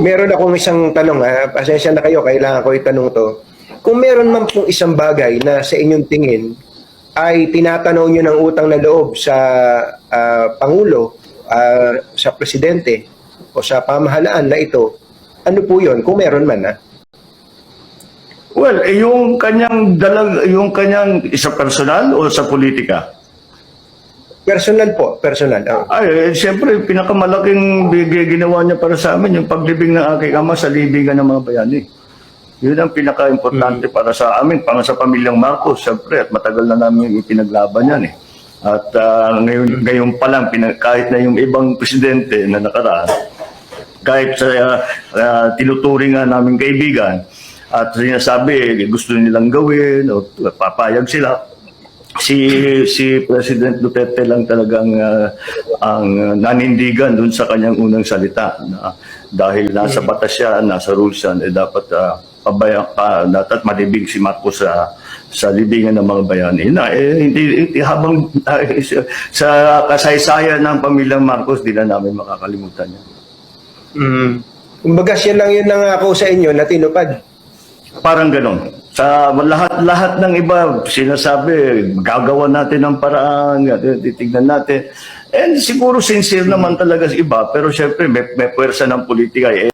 meron akong isang tanong ha. Pasensya na kayo, kailangan ko itanong to. Kung meron man pong isang bagay na sa inyong tingin ay tinatanaw nyo ng utang na loob sa ah, Pangulo, ah, sa Presidente, o sa pamahalaan na ito, ano po yon kung meron man ha? Well, eh, yung kanyang dalag, yung kanyang isa personal o sa politika? Personal po, personal. ah. Ay, eh, siyempre, pinakamalaking bigay ginawa niya para sa amin, yung paglibing ng aking ama sa libingan ng mga bayani. Yun ang pinaka-importante para sa amin, para sa pamilyang Marcos, siyempre, at matagal na namin ipinaglaban yan eh. At ah, ngayon, ngayon pa lang, pina- kahit na yung ibang presidente na nakaraan, kahit sa uh, uh, tinuturing nga namin kaibigan at sinasabi eh, gusto nilang gawin o papayag sila si si President Duterte lang talagang uh, ang nanindigan dun sa kanyang unang salita na dahil nasa batas siya, nasa rules yan, eh dapat uh, pabaya, pa, dapat malibig si Marcos sa sa libingan ng mga bayani na eh, hindi, hindi habang uh, sa kasaysayan ng pamilyang Marcos di na namin makakalimutan yan. Mm. Kumbaga siya lang yun nangako sa inyo na tinupad. Parang ganon. Sa lahat-lahat ng iba, sinasabi, gagawa natin ng paraan, titignan natin. And siguro sincere naman talaga sa iba, pero syempre may, may puwersa ng politika. Eh,